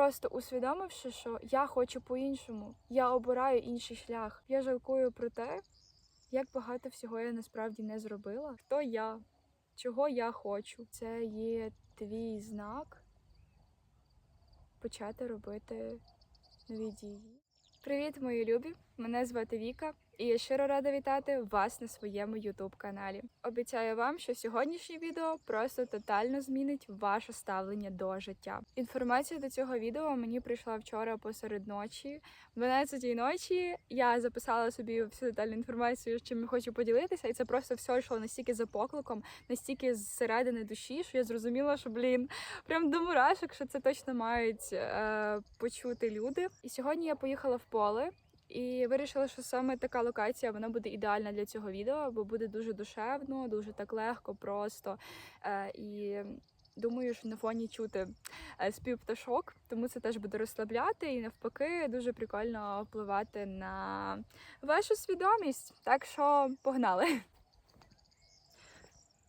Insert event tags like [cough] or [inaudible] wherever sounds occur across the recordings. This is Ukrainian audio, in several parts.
Просто усвідомивши, що я хочу по-іншому, я обираю інший шлях. Я жалкую про те, як багато всього я насправді не зробила. Хто я? Чого я хочу? Це є твій знак почати робити нові дії. Привіт, мої любі! Мене звати Віка, і я щиро рада вітати вас на своєму youtube каналі. Обіцяю вам, що сьогоднішнє відео просто тотально змінить ваше ставлення до життя. Інформація до цього відео мені прийшла вчора посеред ночі. В 12 ночі я записала собі всю детальну інформацію, з чим я хочу поділитися, і це просто все йшло настільки за покликом, настільки зсередини душі, що я зрозуміла, що блін, прям до мурашок, що це точно мають е, почути люди. І сьогодні я поїхала в поле. І вирішила, що саме така локація вона буде ідеальна для цього відео, бо буде дуже душевно, дуже так легко, просто. Е, і думаю, що на фоні чути е, спів пташок, тому це теж буде розслабляти і навпаки дуже прикольно впливати на вашу свідомість. Так що погнали!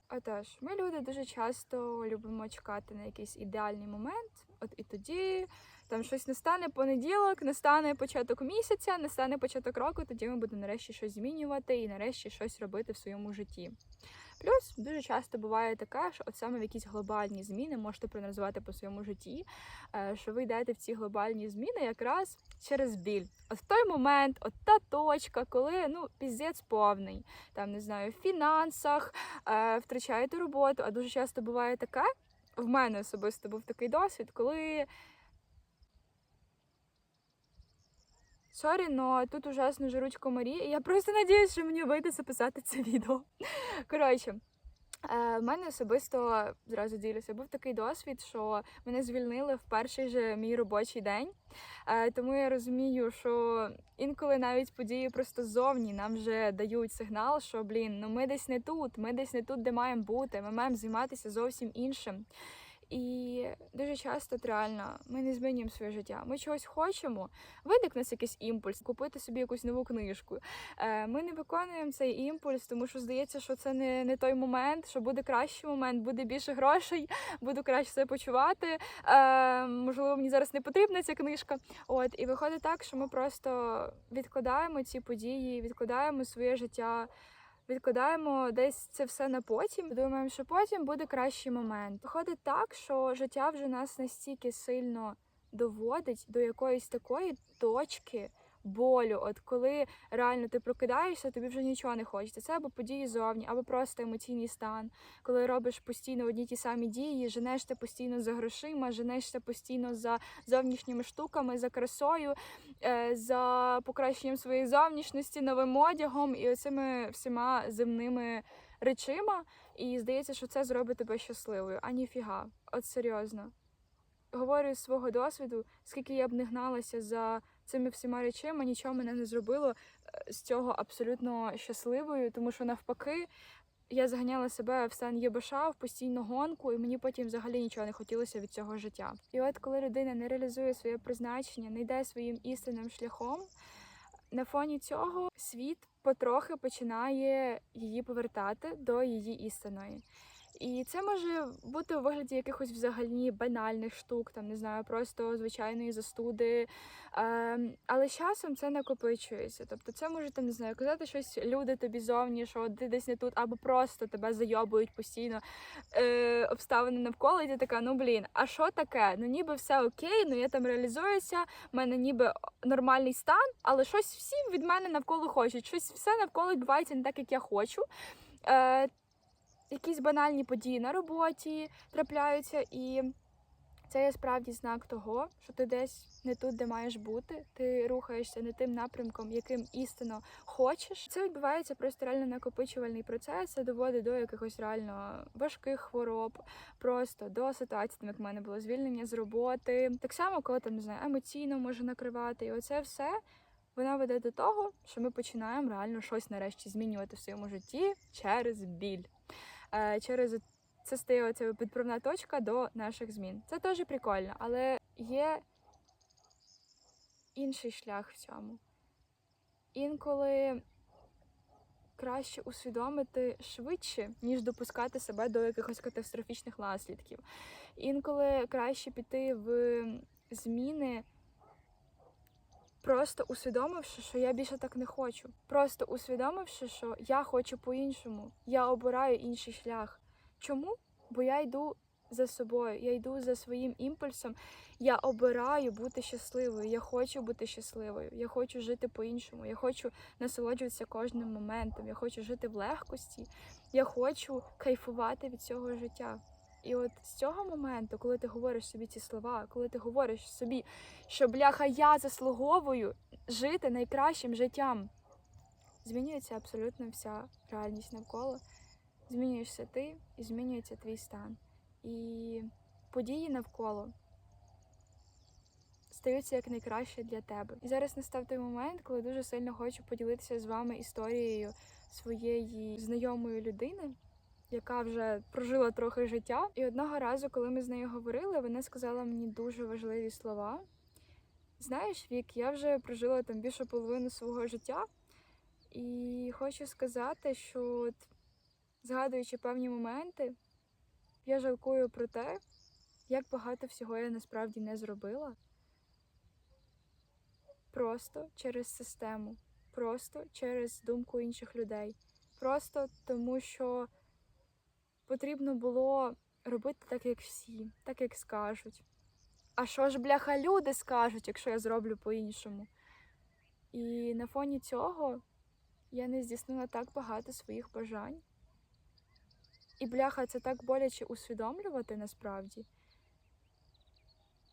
Отож, ми люди дуже часто любимо чекати на якийсь ідеальний момент, от і тоді там щось настане понеділок, настане початок місяця, настане початок року, тоді ми будемо нарешті щось змінювати і нарешті щось робити в своєму житті. Плюс дуже часто буває таке, що от саме в якісь глобальні зміни можете проаналізувати по своєму житті, е, що ви йдете в ці глобальні зміни якраз через біль. От в той момент, от та точка, коли ну піздець повний, там не знаю, в фінансах, е, втрачаєте роботу. А дуже часто буває таке. В мене особисто був такий досвід, коли Сорі, но тут ужасно жруть комарі, і я просто надіюсь, що мені вийде записати це відео. [laughs] Коротше, е, в мене особисто зразу ділюся, був такий досвід, що мене звільнили в перший же мій робочий день. Е, Тому я розумію, що інколи навіть події просто ззовні нам вже дають сигнал, що блін, ну ми десь не тут, ми десь не тут, де маємо бути, ми маємо займатися зовсім іншим. І дуже часто от реально ми не змінюємо своє життя. Ми чогось хочемо, виник нас якийсь імпульс, купити собі якусь нову книжку. Е, Ми не виконуємо цей імпульс, тому що здається, що це не, не той момент, що буде кращий момент, буде більше грошей, буду краще себе почувати. Е, Можливо, мені зараз не потрібна ця книжка. От і виходить так, що ми просто відкладаємо ці події, відкладаємо своє життя. Відкладаємо десь це все на потім. Думаємо, що потім буде кращий момент. Виходить так, що життя вже нас настільки сильно доводить до якоїсь такої точки болю. От коли реально ти прокидаєшся, тобі вже нічого не хочеться. Це або події зовні, або просто емоційний стан. Коли робиш постійно одні ті самі дії, женешся постійно за грошима, женешся постійно за зовнішніми штуками, за красою, е, за покращенням своєї зовнішності, новим одягом і оцими всіма земними речима. І здається, що це зробить тебе щасливою. А ніфіга, от серйозно. Говорю з свого досвіду, скільки я б не гналася за цими всіма речами, нічого мене не зробило е, з цього абсолютно щасливою, тому що навпаки. Я заганяла себе в стан єбаша, в постійну гонку, і мені потім взагалі нічого не хотілося від цього життя. І от коли людина не реалізує своє призначення, не йде своїм істинним шляхом, на фоні цього світ потрохи починає її повертати до її істинної. І це може бути у вигляді якихось взагалі банальних штук, там не знаю, просто звичайної застуди. Ем, але з часом це накопичується. Тобто, це може там не знаю, казати щось люди тобі зовні, що ти десь не тут, або просто тебе зайобують постійно е, обставини навколо, і ти така, ну блін, а що таке? Ну ніби все окей, ну я там реалізуюся, в мене ніби нормальний стан, але щось всі від мене навколо хочуть. Щось все навколо відбувається не так, як я хочу. Е, якісь банальні події на роботі трапляються, і це є справді знак того, що ти десь не тут, де маєш бути. Ти рухаєшся не тим напрямком, яким істинно хочеш. Це відбувається просто реально накопичувальний процес. Це доводить до якихось реально важких хвороб, просто до ситуації, там як в мене було звільнення з роботи. Так само, коли там не знаю, емоційно може накривати, і оце все. Вона веде до того, що ми починаємо реально щось нарешті змінювати в своєму житті через біль. Е, через це стає оця підправна точка до наших змін. Це теж прикольно, але є інший шлях в цьому. Інколи краще усвідомити швидше, ніж допускати себе до якихось катастрофічних наслідків. Інколи краще піти в зміни, просто усвідомивши, що я більше так не хочу. Просто усвідомивши, що я хочу по-іншому, я обираю інший шлях. Чому? Бо я йду за собою, я йду за своїм імпульсом. Я обираю бути щасливою. Я хочу бути щасливою. Я хочу жити по-іншому. Я хочу насолоджуватися кожним моментом. Я хочу жити в легкості. Я хочу кайфувати від цього життя. І от з цього моменту, коли ти говориш собі ці слова, коли ти говориш собі, що бляха, я заслуговую жити найкращим життям, змінюється абсолютно вся реальність навколо. Змінюєшся ти і змінюється твій стан. І події навколо стаються як найкраще для тебе. І зараз настав той момент, коли дуже сильно хочу поділитися з вами історією своєї знайомої людини, яка вже прожила трохи життя. І одного разу, коли ми з нею говорили, вона сказала мені дуже важливі слова. Знаєш, Вік, я вже прожила там більше половину свого життя, і хочу сказати, що от, згадуючи певні моменти, я жалкую про те, як багато всього я насправді не зробила. Просто через систему, просто через думку інших людей. Просто тому, що потрібно було робити так, як всі, так як скажуть. А що ж, бляха, люди скажуть, якщо я зроблю по-іншому? І на фоні цього я не здійснила так багато своїх бажань. І бляха, це так боляче усвідомлювати насправді.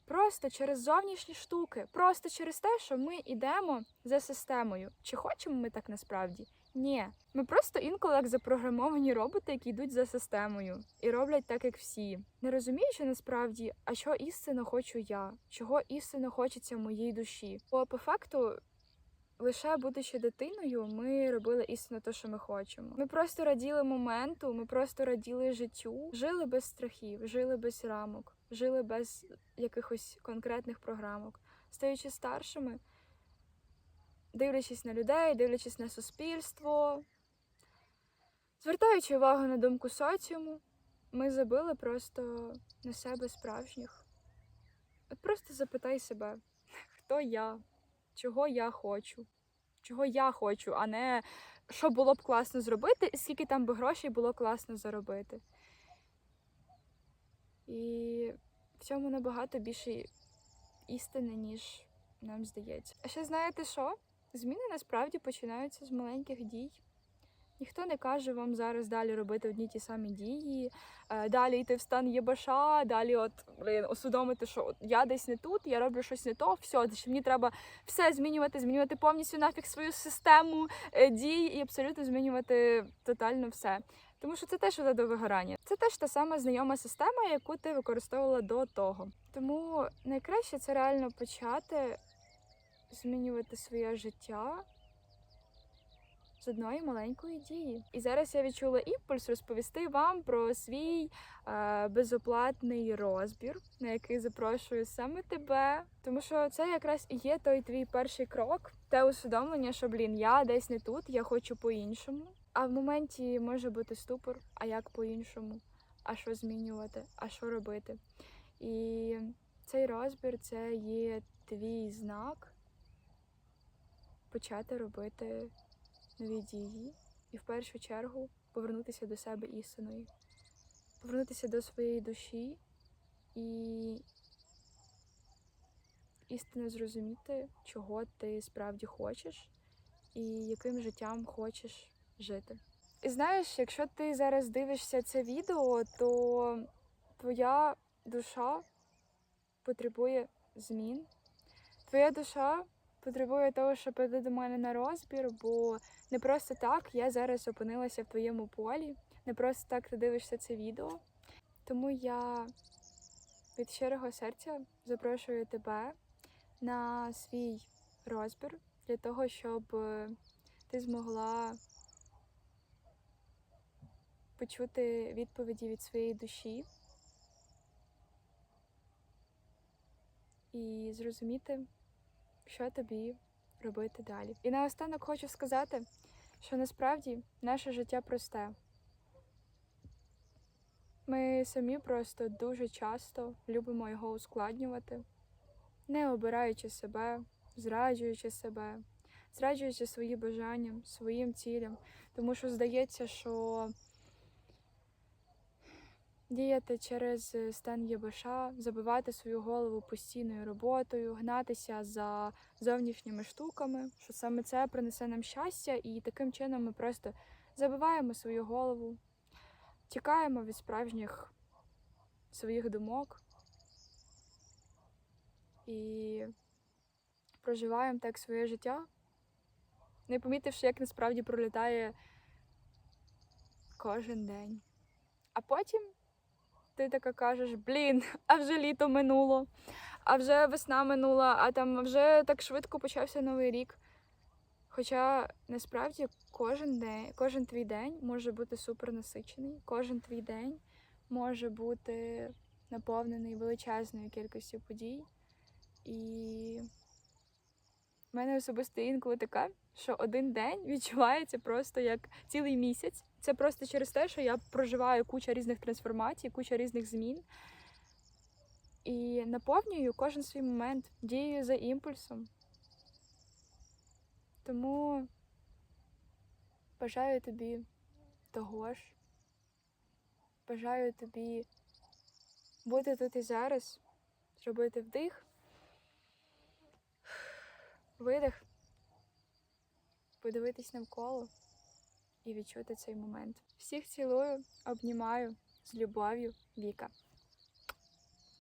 Просто через зовнішні штуки, просто через те, що ми йдемо за системою. Чи хочемо ми так насправді? Ні. Ми просто інколи як запрограмовані роботи, які йдуть за системою і роблять так, як всі. Не розуміючи насправді, а що істинно хочу я, чого істинно хочеться моїй душі. Бо по факту лише будучи дитиною, ми робили істинно те, що ми хочемо. Ми просто раділи моменту, ми просто раділи життю, жили без страхів, жили без рамок, жили без якихось конкретних програмок. Стаючи старшими, дивлячись на людей, дивлячись на суспільство, звертаючи увагу на думку соціуму, ми забили просто на себе справжніх. От просто запитай себе, хто я, чого я хочу, чого я хочу, а не що було б класно зробити, і скільки там би грошей було класно заробити. І в цьому набагато більше істини, ніж нам здається. А ще знаєте що? Зміни насправді починаються з маленьких дій. Ніхто не каже вам зараз далі робити одні ті самі дії, е, далі йти в стан єбаша, далі от блин, усвідомити, що от я десь не тут, я роблю щось не то, все, що мені треба все змінювати, змінювати повністю нафіг свою систему е, дій і абсолютно змінювати тотально все. Тому що це теж веде до вигорання. Це теж та сама знайома система, яку ти використовувала до того. Тому найкраще це реально почати змінювати своє життя з одної маленької дії. І зараз я відчула імпульс розповісти вам про свій е, безоплатний розбір, на який запрошую саме тебе. Тому що це якраз і є той твій перший крок, те усвідомлення, що блін, я десь не тут, я хочу по-іншому. А в моменті може бути ступор, а як по-іншому, а що змінювати, а що робити. І цей розбір це є твій знак почати робити нові дії і в першу чергу повернутися до себе істиною, повернутися до своєї душі і істинно зрозуміти, чого ти справді хочеш і яким життям хочеш жити. І знаєш, якщо ти зараз дивишся це відео, то твоя душа потребує змін. Твоя душа потребує того, щоб прийти до мене на розбір, бо не просто так я зараз опинилася в твоєму полі, не просто так ти дивишся це відео. Тому я від щирого серця запрошую тебе на свій розбір для того, щоб е, ти змогла почути відповіді від своєї душі і зрозуміти, що тобі робити далі. І наостанок хочу сказати, що насправді наше життя просте. Ми самі просто дуже часто любимо його ускладнювати. не обираючи себе, зраджуючи себе, зраджуючи свої бажання, своїм цілям. Тому що здається, що діяти через стан ЄБШ, забивати свою голову постійною роботою, гнатися за зовнішніми штуками, що саме це принесе нам щастя, і таким чином ми просто забиваємо свою голову, тікаємо від справжніх своїх думок і проживаємо так своє життя, не помітивши, як насправді пролітає кожен день. А потім ти така кажеш: блін, а вже літо минуло, а вже весна минула, а там вже так швидко почався новий рік. Хоча насправді кожен день, кожен твій день може бути супер насичений, кожен твій день може бути наповнений величезною кількістю подій. І в мене особисто інколи така, що один день відчувається просто як цілий місяць. Це просто через те, що я проживаю куча різних трансформацій, куча різних змін. І наповнюю кожен свій момент, дією за імпульсом. Тому бажаю тобі того ж. Бажаю тобі бути тут і зараз, зробити вдих, видих, подивитись навколо і відчути цей момент. Всіх цілую, обнімаю з любов'ю, Віка.